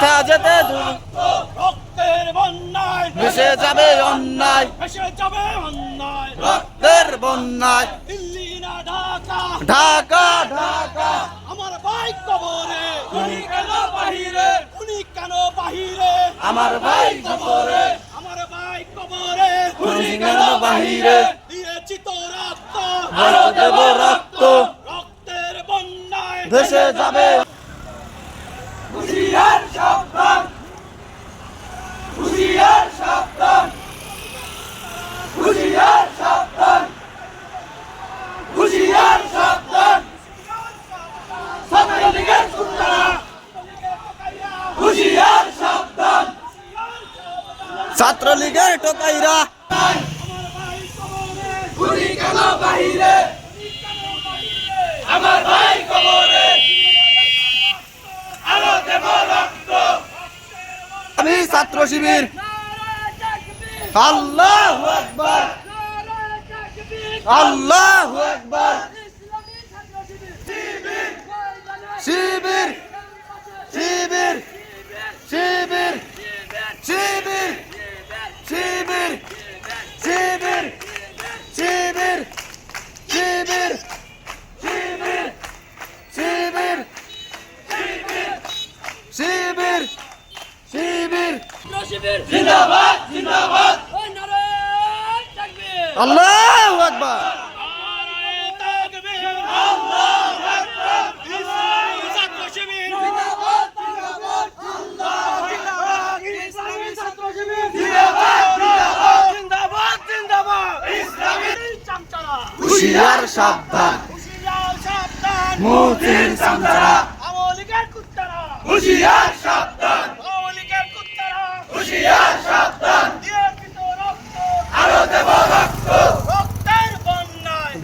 বৃথা যেতে রক্তের বন্যায় ভেসে যাবে অন্যায়। ভেসে যাবে অন্যায়। রক্তের বন্যায়। দিল্লি না ঢাকা। ঢাকা ঢাকা। আমার ভাই কবরে। উনি কেন বাহিরে? উনি কেন বাহিরে? আমার ভাই কবরে। আমার ভাই কবরে। উনি কেন বাহিরে? দিয়েছি তো রক্ত। আরও দেব রক্ত। রক্তের বন্যায়। ভেসে যাবে ছাত্রলীগের টোকাইরা আমি ছাত্র শিবির। আল্লাহ আল্লাহ sever. Zindabat, zindabat. Allahu Akbar. হুশিয়ার সাবধান মোতের সামতারা আমলিকার কুত্তারা হুশিয়ার সাবধান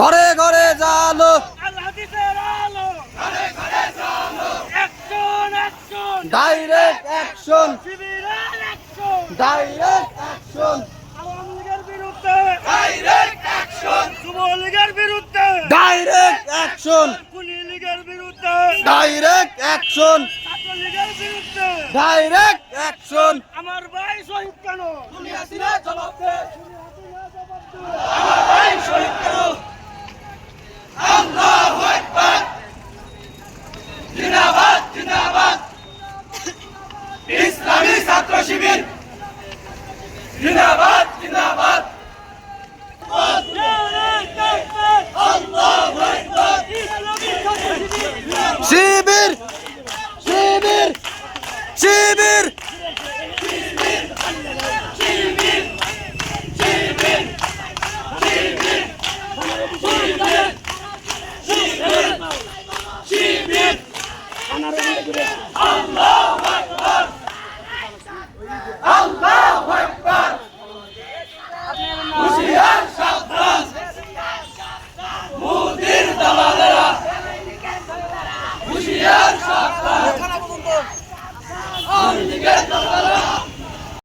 ঘরে ঘরে জালো। Direct action direct action direct বিরুদ্ধে। ডাইরেক্ট অ্যাকশন বিরুদ্ধে। ডাইরেক্ট অ্যাকশন বিরুদ্ধে। ডাইরেক্ট অ্যাকশন আমার ভাই কেন?